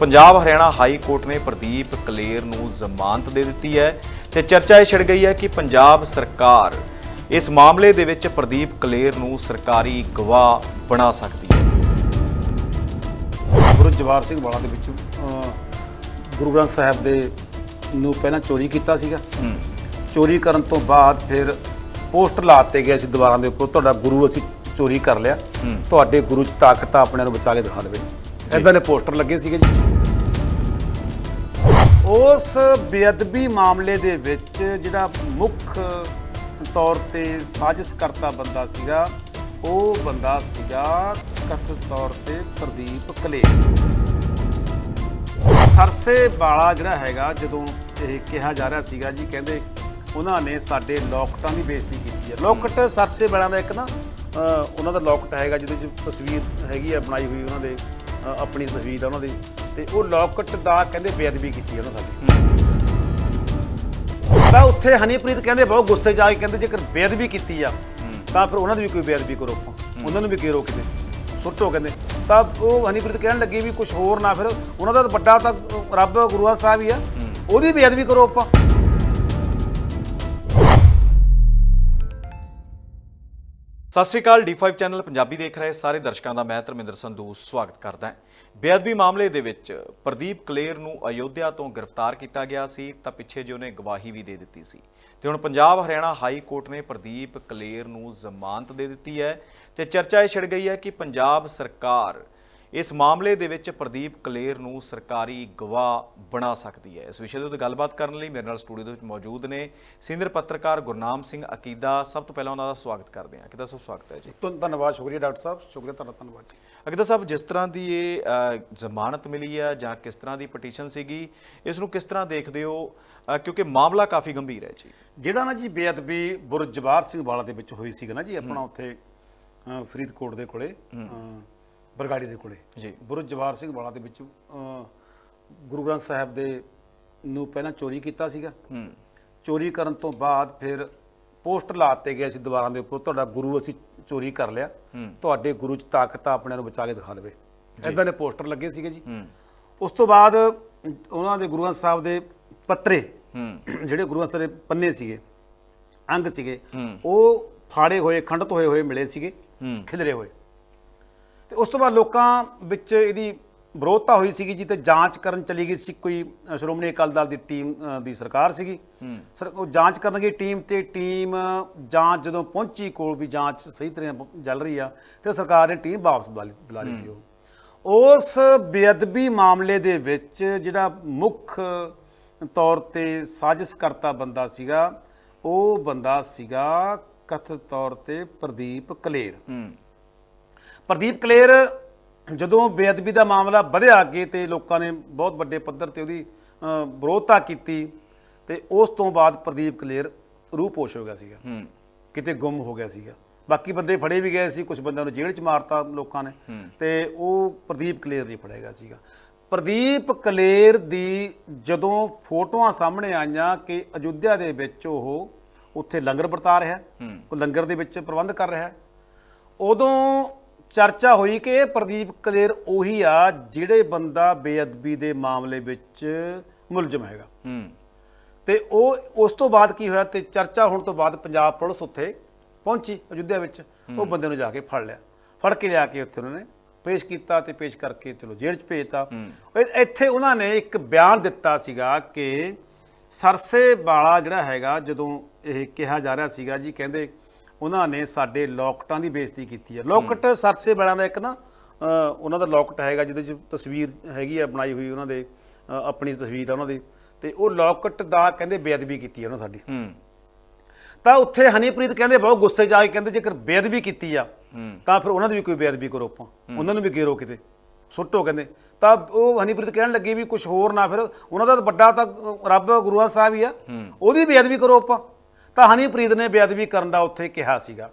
Punjab Haryana high court ਨੇ ਪ੍ਰਦੀਪ ਕਲੇਰ ਨੂੰ ਜ਼ਮਾਨਤ ਦੇ ਦਿੱਤੀ ਹੈ ਤੇ ਚਰਚਾ ਇਹ ਛਿੜ ਗਈ ਹੈ ਕਿ ਪੰਜਾਬ ਸਰਕਾਰ ਇਸ ਮਾਮਲੇ ਦੇ ਵਿੱਚ ਪ੍ਰਦੀਪ ਕਲੇਰ ਨੂੰ ਸਰਕਾਰੀ ਗਵਾਹ ਬਣਾ ਸਕਦੀ ਹੈ। ਗੁਰੂ ਜਵਾਰ ਸਿੰਘ ਵਾਲਾ ਦੇ ਵਿੱਚ ਗੁਰੂ ਗ੍ਰੰਥ ਸਾਹਿਬ ਦੇ ਨੂੰ ਪਹਿਲਾਂ ਚੋਰੀ ਕੀਤਾ ਸੀਗਾ। ਚੋਰੀ ਕਰਨ ਤੋਂ ਬਾਅਦ ਫਿਰ ਪੋਸਟਰ ਲਾਤੇ ਗਏ ਸੀ ਦੀਵਾਰਾਂ ਦੇ ਉੱਪਰ ਤੁਹਾਡਾ ਗੁਰੂ ਅਸੀਂ ਚੋਰੀ ਕਰ ਲਿਆ। ਤੁਹਾਡੇ ਗੁਰੂ 'ਚ ਤਾਕਤ ਆ ਆਪਣੇ ਨੂੰ ਬਚਾ ਕੇ ਦਿਖਾ ਦੇਵੇ। ਇਦਾਂ ਦੇ ਪੋਸਟਰ ਲੱਗੇ ਸੀਗੇ ਜੀ। ਉਸ ਬੇਅਦਬੀ ਮਾਮਲੇ ਦੇ ਵਿੱਚ ਜਿਹੜਾ ਮੁੱਖ ਤੌਰ ਤੇ ਸਾਜ਼ਿਸ਼ ਕਰਤਾ ਬੰਦਾ ਸੀਗਾ, ਉਹ ਬੰਦਾ ਸੀਗਾ ਕਥਿਤ ਤੌਰ ਤੇ ਪ੍ਰਦੀਪ ਕਲੇਰ। ਸਰਸੇ ਵਾਲਾ ਜਿਹੜਾ ਹੈਗਾ, ਜਦੋਂ ਇਹ ਕਿਹਾ ਜਾ ਰਿਹਾ ਸੀਗਾ ਜੀ, ਕਹਿੰਦੇ ਉਹਨਾਂ ਨੇ ਸਾਡੇ ਲੋਕਟਾਂ ਦੀ ਬੇਇੱਜ਼ਤੀ ਕੀਤੀ ਹੈ। ਲੋਕਟ ਸਰਸੇ ਵਾਲਿਆਂ ਦਾ ਇੱਕ ਨਾ ਉਹਨਾਂ ਦਾ ਲੋਕਟ ਹੈਗਾ, ਜਿਹਦੇ ਵਿੱਚ ਤਸਵੀਰ ਹੈਗੀ ਹੈ ਬਣਾਈ ਹੋਈ ਉਹਨਾਂ ਦੇ। ਆਪਣੀ ਤਸਵੀਰ ਆ ਉਹਨਾਂ ਦੀ। ਤੇ ਉਹ ਲੋਕਟ ਦਾ ਕਹਿੰਦੇ ਬੇਅਦਬੀ ਕੀਤੀ ਉਹਨਾਂ ਸਾਡੀ। ਤਾਂ ਉੱਥੇ ਹਨੀਪ੍ਰੀਤ ਕਹਿੰਦੇ ਬਹੁਤ ਗੁੱਸੇ 'ਚ ਆ ਕੇ ਕਹਿੰਦੇ ਜੇਕਰ ਬੇਅਦਬੀ ਕੀਤੀ ਆ ਤਾਂ ਫਿਰ ਉਹਨਾਂ ਦੀ ਵੀ ਕੋਈ ਬੇਅਦਬੀ ਕਰੋ ਆਪਾਂ। ਉਹਨਾਂ ਨੂੰ ਵੀ ਘੇਰੋ ਕਿਤੇ ਸੁੱਟੋ ਕਹਿੰਦੇ। ਤਾਂ ਉਹ ਹਨੀਪ੍ਰੀਤ ਕਹਿਣ ਲੱਗੀ ਵੀ ਕੁਝ ਹੋਰ ਨਾ ਫਿਰ ਉਹਨਾਂ ਦਾ ਵੱਡਾ ਤਾਂ ਰੱਬ ਗੁਰੂਆ ਸਾਹਿਬ ਹੀ ਆ। ਉਹਦੀ ਬੇਅਦਬੀ ਕਰੋ ਆਪਾਂ। ਸਤਿ ਸ਼੍ਰੀ ਅਕਾਲ D5 ਚੈਨਲ ਪੰਜਾਬੀ ਦੇਖ ਰਹੇ ਸਾਰੇ ਦਰਸ਼ਕਾਂ ਦਾ, ਮੈਂ ਧਰਮਿੰਦਰ ਸੰਧੂ ਸਵਾਗਤ ਕਰਦਾ ਹਾਂ। ਬੇਅਦਬੀ ਮਾਮਲੇ ਦੇ ਵਿੱਚ ਪ੍ਰਦੀਪ ਕਲੇਰ ਨੂੰ ਅਯੋਧਿਆ ਤੋਂ ਗ੍ਰਿਫਤਾਰ ਕੀਤਾ ਗਿਆ ਸੀ, ਤਾਂ ਪਿੱਛੇ ਜੇ ਉਹਨੇ ਗਵਾਹੀ ਵੀ ਦੇ ਦਿੱਤੀ ਸੀ। ਤੇ ਹੁਣ ਪੰਜਾਬ ਹਰਿਆਣਾ ਹਾਈ ਕੋਰਟ ਨੇ ਪ੍ਰਦੀਪ ਕਲੇਰ ਨੂੰ ਜ਼ਮਾਨਤ ਦੇ ਦਿੱਤੀ ਹੈ ਤੇ ਚਰਚਾ ਇਹ ਛਿੜ ਗਈ ਹੈ ਕਿ ਪੰਜਾਬ ਸਰਕਾਰ ਇਸ ਮਾਮਲੇ ਦੇ ਵਿੱਚ ਪ੍ਰਦੀਪ ਕਲੇਰ ਨੂੰ ਸਰਕਾਰੀ ਗਵਾਹ ਬਣਾ ਸਕਦੀ ਹੈ। ਇਸ ਵਿਸ਼ੇ ਦੇ ਉੱਤੇ ਗੱਲਬਾਤ ਕਰਨ ਲਈ ਮੇਰੇ ਨਾਲ ਸਟੂਡੀਓ ਦੇ ਵਿੱਚ ਮੌਜੂਦ ਨੇ ਸੀਨੀਅਰ ਪੱਤਰਕਾਰ ਗੁਰਨਾਮ ਸਿੰਘ ਅਕੀਦਾ। ਸਭ ਤੋਂ ਪਹਿਲਾਂ ਉਹਨਾਂ ਦਾ ਸਵਾਗਤ ਕਰਦੇ ਹਾਂ। ਅਕੀਦਾ ਸਾਹਿਬ ਸਵਾਗਤ ਹੈ ਜੀ। ਤੁਹਾਨੂੰ ਧੰਨਵਾਦ ਸ਼ੁਕਰੀਆ ਡਾਕਟਰ ਸਾਹਿਬ। ਸ਼ੁਕਰੀਆ ਤੁਹਾਡਾ ਧੰਨਵਾਦ ਜੀ। ਅਕੀਦਾ ਸਾਹਿਬ ਜਿਸ ਤਰ੍ਹਾਂ ਦੀ ਇਹ ਜ਼ਮਾਨਤ ਮਿਲੀ ਹੈ ਜਾਂ ਕਿਸ ਤਰ੍ਹਾਂ ਦੀ ਪਟੀਸ਼ਨ ਸੀਗੀ ਇਸ ਨੂੰ ਕਿਸ ਤਰ੍ਹਾਂ ਦੇਖਦੇ ਹੋ? ਕਿਉਂਕਿ ਮਾਮਲਾ ਕਾਫੀ ਗੰਭੀਰ ਹੈ ਜੀ। ਜਿਹੜਾ ਨਾ ਜੀ ਬੇਅਦਬੀ ਬੁਰਜਵਾਰ ਸਿੰਘ ਵਾਲਾ ਦੇ ਵਿੱਚ ਹੋਈ ਸੀਗਾ ਨਾ ਜੀ ਆਪਣਾ ਉੱਥੇ ਫਰੀਦਕੋਟ ਦੇ ਕੋਲੇ ਬਰਗਾੜੀ ਦੇ ਕੋਲੇ। ਜੀ। ਬੁਰਜਵਾਰ ਸਿੰਘ ਵਾਲਾ ਦੇ ਵਿੱਚ ਗੁਰੂ ਗ੍ਰੰਥ ਸਾਹਿਬ ਦੇ ਨੂੰ ਪਹਿਲਾਂ ਚੋਰੀ ਕੀਤਾ ਸੀਗਾ। ਹੂੰ। ਚੋਰੀ ਕਰਨ ਤੋਂ ਬਾਅਦ ਫਿਰ ਪੋਸਟਰ ਲਾਤੇ ਗਏ ਸੀ ਦੀਵਾਰਾਂ ਦੇ ਉੱਪਰ ਤੁਹਾਡਾ ਗੁਰੂ ਅਸੀਂ ਚੋਰੀ ਕਰ ਲਿਆ। ਤੁਹਾਡੇ ਗੁਰੂ 'ਚ ਤਾਕਤ ਆ ਆਪਣੇ ਨੂੰ ਬਚਾ ਕੇ ਦਿਖਾ ਦੇਵੇ। ਇਦਾਂ ਦੇ ਪੋਸਟਰ ਲੱਗੇ ਸੀਗੇ ਜੀ। ਹੂੰ। ਉਸ ਤੋਂ ਬਾਅਦ ਉਹਨਾਂ ਦੇ ਗੁਰੂ ਗ੍ਰੰਥ ਸਾਹਿਬ ਦੇ ਪੱਤਰੇ ਹੂੰ। ਜਿਹੜੇ ਗੁਰੂ ਗ੍ਰੰਥ ਸਾਹਿਬ ਦੇ ਪੰਨੇ ਸੀਗੇ ਅੰਗ ਸੀਗੇ। ਉਹ ਫਾੜੇ ਹੋਏ ਖੰਡਤ ਹੋਏ ਹੋਏ ਮਿਲੇ ਸੀਗੇ। ਖਿਲਰੇ ਹੋਏ। ਉਸ ਤੋਂ ਬਾਅਦ ਲੋਕਾਂ ਵਿੱਚ ਇਹਦੀ ਵਿਰੋਧਤਾ ਹੋਈ ਸੀਗੀ ਜੀ ਤੇ ਜਾਂਚ ਕਰਨ ਚਲੀ ਗਈ ਸੀ ਕੋਈ ਸ਼੍ਰੋਮਣੀ ਅਕਾਲੀ ਦਲ ਦੀ ਟੀਮ ਦੀ ਸਰਕਾਰ ਸੀਗੀ। ਸਰ ਉਹ ਜਾਂਚ ਕਰਨ ਗਈ ਟੀਮ ਤੇ ਟੀਮ ਜਾਂਚ ਜਦੋਂ ਪਹੁੰਚੀ ਕੋਲ ਵੀ ਜਾਂਚ ਸਹੀ ਤਰ੍ਹਾਂ ਚੱਲ ਰਹੀ ਆ ਤੇ ਸਰਕਾਰ ਨੇ ਟੀਮ ਵਾਪਸ ਬੁਲਾ ਲਈ- ਸੀ ਉਹ। ਉਸ ਬੇਅਦਬੀ ਮਾਮਲੇ ਦੇ ਵਿੱਚ ਜਿਹੜਾ ਮੁੱਖ ਤੌਰ ਤੇ ਸਾਜ਼ਿਸ਼ ਕਰਤਾ ਬੰਦਾ ਸੀਗਾ ਉਹ ਬੰਦਾ ਸੀਗਾ ਕਥਿਤ ਤੌਰ ਤੇ ਪ੍ਰਦੀਪ ਕਲੇਰ। ਹੂੰ। ਪ੍ਰਦੀਪ ਕਲੇਰ ਜਦੋਂ ਬੇਅਦਬੀ ਦਾ ਮਾਮਲਾ ਵਧਿਆ ਅੱਗੇ ਤੇ ਲੋਕਾਂ ਨੇ ਬਹੁਤ ਵੱਡੇ ਪੱਧਰ ਤੇ ਉਹਦੀ ਵਿਰੋਧਤਾ ਕੀਤੀ ਤੇ ਉਸ ਤੋਂ ਬਾਅਦ ਪ੍ਰਦੀਪ ਕਲੇਰ ਰੂਪੋਸ਼ ਹੋ ਗਿਆ ਸੀਗਾ। ਹੂੰ। ਕਿਤੇ ਗੁੰਮ ਹੋ ਗਿਆ ਸੀਗਾ। ਬਾਕੀ ਬੰਦੇ ਫੜੇ ਵੀ ਗਏ ਸੀ ਕੁਝ ਬੰਦਿਆਂ ਨੂੰ ਜੇਲ੍ਹ 'ਚ ਮਾਰਤਾ ਲੋਕਾਂ ਨੇ ਤੇ ਉਹ ਪ੍ਰਦੀਪ ਕਲੇਰ ਨਹੀਂ ਫੜਿਆ ਗਿਆ ਸੀਗਾ। ਪ੍ਰਦੀਪ ਕਲੇਰ ਦੀ ਜਦੋਂ ਫੋਟੋਆਂ ਸਾਹਮਣੇ ਆਈਆਂ ਕਿ ਅਯੁੱਧਿਆ ਦੇ ਵਿੱਚ ਉਹ ਉੱਥੇ ਲੰਗਰ ਵਰਤਾ ਰਿਹਾ ਉਹ ਲੰਗਰ ਦੇ ਵਿੱਚ ਪ੍ਰਬੰਧ ਕਰ ਰਿਹਾ ਉਦੋਂ ਚਰਚਾ ਹੋਈ ਕਿ ਇਹ ਪ੍ਰਦੀਪ ਕਲੇਰ ਉਹੀ ਆ ਜਿਹੜੇ ਬੰਦਾ ਬੇਅਦਬੀ ਦੇ ਮਾਮਲੇ ਵਿੱਚ ਮੁਲਜ਼ਮ ਹੈਗਾ। ਹੂੰ। ਤੇ ਉਹ ਉਸ ਤੋਂ ਬਾਅਦ ਕੀ ਹੋਇਆ ਤੇ ਚਰਚਾ ਹੋਣ ਤੋਂ ਬਾਅਦ ਪੰਜਾਬ ਪੁਲਿਸ ਉੱਥੇ ਪਹੁੰਚੀ ਅਯੁੱਧਿਆ ਵਿੱਚ। ਉਹ ਬੰਦੇ ਨੂੰ ਜਾ ਕੇ ਫੜ ਲਿਆ। ਫੜ ਕੇ ਲਿਆ ਕੇ ਉੱਥੇ ਉਹਨਾਂ ਨੇ ਪੇਸ਼ ਕੀਤਾ ਤੇ ਪੇਸ਼ ਕਰਕੇ ਚਲੋ ਜੇਲ੍ਹ 'ਚ ਭੇਜਤਾ। ਇੱਥੇ ਉਹਨਾਂ ਨੇ ਇੱਕ ਬਿਆਨ ਦਿੱਤਾ ਸੀਗਾ ਕਿ ਸਰਸੇ ਵਾਲਾ ਜਿਹੜਾ ਹੈਗਾ ਜਦੋਂ ਇਹ ਕਿਹਾ ਜਾ ਰਿਹਾ ਸੀਗਾ ਜੀ ਕਹਿੰਦੇ ਉਹਨਾਂ ਨੇ ਸਾਡੇ ਲੋਕਟਾਂ ਦੀ ਬੇਇੱਜ਼ਤੀ ਕੀਤੀ ਹੈ। ਲੋਕਟ ਸਰਸੇ ਵਾਲਿਆਂ ਦਾ ਇੱਕ ਨਾ ਉਹਨਾਂ ਦਾ ਲੋਕਟ ਹੈਗਾ ਜਿਹਦੇ 'ਚ ਤਸਵੀਰ ਹੈਗੀ ਹੈ ਬਣਾਈ ਹੋਈ ਉਹਨਾਂ ਦੇ ਆਪਣੀ ਤਸਵੀਰ ਆ ਉਹਨਾਂ ਦੀ। ਤੇ ਉਹ ਲੋਕਟ ਦਾ ਕਹਿੰਦੇ ਬੇਅਦਬੀ ਕੀਤੀ ਹੈ ਉਹਨਾਂ ਸਾਡੀ। ਤਾਂ ਉੱਥੇ ਹਨੀਪ੍ਰੀਤ ਕਹਿੰਦੇ ਬਹੁਤ ਗੁੱਸੇ 'ਚ ਆ ਕੇ ਕਹਿੰਦੇ ਜੇਕਰ ਬੇਅਦਬੀ ਕੀਤੀ ਆ ਤਾਂ ਫਿਰ ਉਹਨਾਂ ਦੀ ਵੀ ਕੋਈ ਬੇਅਦਬੀ ਕਰੋ ਆਪਾਂ। ਉਹਨਾਂ ਨੂੰ ਵੀ ਘੇਰੋ ਕਿਤੇ। ਸੁੱਟੋ ਕਹਿੰਦੇ। ਤਾਂ ਉਹ ਹਨੀਪ੍ਰੀਤ ਕਹਿਣ ਲੱਗੀ ਵੀ ਕੁਝ ਹੋਰ ਨਾ ਫਿਰ ਉਹਨਾਂ ਦਾ ਵੱਡਾ ਤਾਂ ਰੱਬ ਗੁਰੂਆ ਸਾਹਿਬ ਹੀ ਆ। ਉਹਦੀ ਬੇਅਦਬੀ ਕਰੋ ਆਪਾਂ। ਤਾਂ ਹਨੀਪ੍ਰੀਤ ਨੇ ਬੇਅਦਬੀ ਕਰਨ ਦਾ ਉੱਥੇ ਕਿਹਾ ਸੀਗਾ।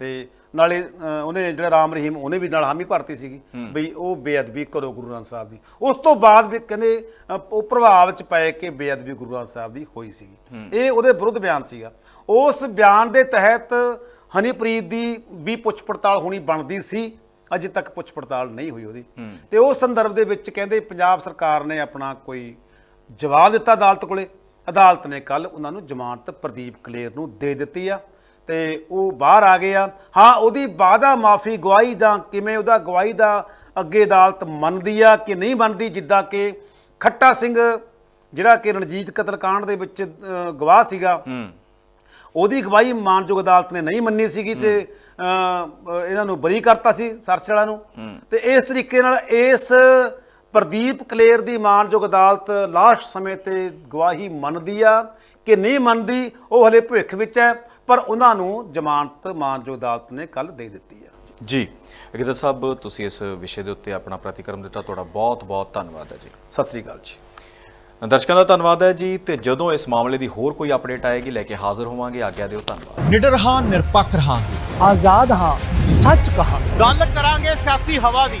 ਤੇ ਨਾਲੇ ਉਹਨੇ ਜਿਹੜਾ ਰਾਮ ਰਹੀਮ ਉਹਨੇ ਵੀ ਨਾਲ ਹਾਮੀ ਭਰਤੀ ਸੀਗੀ ਬਈ ਉਹ ਬੇਅਦਬੀ ਕਰੋ ਗੁਰੂ ਗ੍ਰੰਥ ਸਾਹਿਬ ਦੀ। ਉਸ ਤੋਂ ਬਾਅਦ ਵੀ ਕਹਿੰਦੇ ਉਹ ਪ੍ਰਭਾਵ ਚ ਪਏ ਕਿ ਬੇਅਦਬੀ ਗੁਰੂ ਗ੍ਰੰਥ ਸਾਹਿਬ ਦੀ ਹੋਈ ਸੀਗੀ। ਇਹ ਉਹਦੇ ਵਿਰੁੱਧ ਬਿਆਨ ਸੀਗਾ। ਉਸ ਬਿਆਨ ਦੇ ਤਹਿਤ ਹਨੀਪ੍ਰੀਤ ਦੀ ਵੀ ਪੁੱਛ ਪੜਤਾਲ ਹੋਣੀ ਬਣਦੀ ਸੀ। ਅਜੇ ਤੱਕ ਪੁੱਛ ਪੜਤਾਲ ਨਹੀਂ ਹੋਈ ਉਹਦੀ। ਤੇ ਉਸ ਸੰਦਰਭ ਦੇ ਵਿੱਚ ਕਹਿੰਦੇ ਪੰਜਾਬ ਸਰਕਾਰ ਨੇ ਆਪਣਾ ਕੋਈ ਜਵਾਬ ਦਿੱਤਾ ਅਦਾਲਤ ਕੋਲੇ। ਅਦਾਲਤ ਨੇ ਕੱਲ ਉਹਨਾਂ ਨੂੰ ਜ਼ਮਾਨਤ ਪ੍ਰਦੀਪ ਕਲੇਰ ਨੂੰ ਦੇ ਦਿੱਤੀ ਆ ਤੇ ਉਹ ਬਾਹਰ ਆ ਗਏ ਆ। ਹਾਂ ਉਹਦੀ ਵਾਦਾ ਮਾਫੀ ਗਵਾਹੀ ਜਾਂ ਕਿਵੇਂ ਉਹਦਾ ਗਵਾਹੀ ਦਾ ਅੱਗੇ ਅਦਾਲਤ ਮੰਨਦੀ ਆ ਕਿ ਨਹੀਂ ਮੰਨਦੀ? ਜਿੱਦਾਂ ਕਿ ਖੱਟਾ ਸਿੰਘ ਜਿਹੜਾ ਕਿ ਰਣਜੀਤ ਕਤਲकांड ਦੇ ਵਿੱਚ ਗਵਾਹ ਸੀਗਾ ਹੂੰ। ਉਹਦੀ ਗਵਾਹੀ ਮਾਨਯੋਗ ਅਦਾਲਤ ਨੇ ਨਹੀਂ ਮੰਨੀ ਸੀਗੀ ਤੇ ਇਹਨਾਂ ਨੂੰ ਬਰੀ ਕਰਤਾ ਸੀ ਸਰਸੇ ਵਾਲਿਆਂ ਨੂੰ ਤੇ ਇਸ ਤਰੀਕੇ ਨਾਲ ਇਸ ਪ੍ਰਦੀਪ ਕਲੇਰ ਦੀ ਮਾਨਯੋਗ ਅਦਾਲਤ ਲਾਸਟ ਸਮੇਂ ਤੇ ਗਵਾਹੀ ਮੰਨਦੀ ਆ ਕਿ ਨਹੀਂ ਮੰਨਦੀ ਉਹ ਹਲੇ ਭਵਿੱਖ ਵਿੱਚ ਹੈ ਪਰ ਉਹਨਾਂ ਨੂੰ ਜ਼ਮਾਨਤ ਮਾਨਯੋਗ ਅਦਾਲਤ ਨੇ ਕੱਲ ਦੇ ਦਿੱਤੀ ਆ। ਜੀ ਅਗਿੰਦਰ ਸਾਹਿਬ ਤੁਸੀਂ ਇਸ ਵਿਸ਼ੇ ਦੇ ਉੱਤੇ ਆਪਣਾ ਪ੍ਰਤੀਕਰਮ ਦਿੱਤਾ ਤੁਹਾਡਾ ਬਹੁਤ ਬਹੁਤ ਧੰਨਵਾਦ ਹੈ ਜੀ। ਸਤਿ ਸ੍ਰੀ ਅਕਾਲ ਜੀ। ਦਰਸ਼ਕਾਂ ਦਾ ਧੰਨਵਾਦ ਹੈ ਜੀ ਤੇ ਜਦੋਂ ਇਸ ਮਾਮਲੇ ਦੀ ਹੋਰ ਕੋਈ ਅਪਡੇਟ ਆਏਗੀ ਲੈ ਕੇ ਹਾਜ਼ਰ ਹੋਵਾਂਗੇ ਆਗਿਆ ਦਿਓ ਧੰਨਵਾਦ। ਨਿਡਰ ਹਾਂ ਨਿਰਪੱਖ ਰਹਾਂਗੇ। ਆਜ਼ਾਦ ਹਾਂ ਸੱਚ ਕਹਾਂ ਗੱਲ ਕਰਾਂਗੇ ਸਿਆਸੀ ਹਵਾ ਦੀ।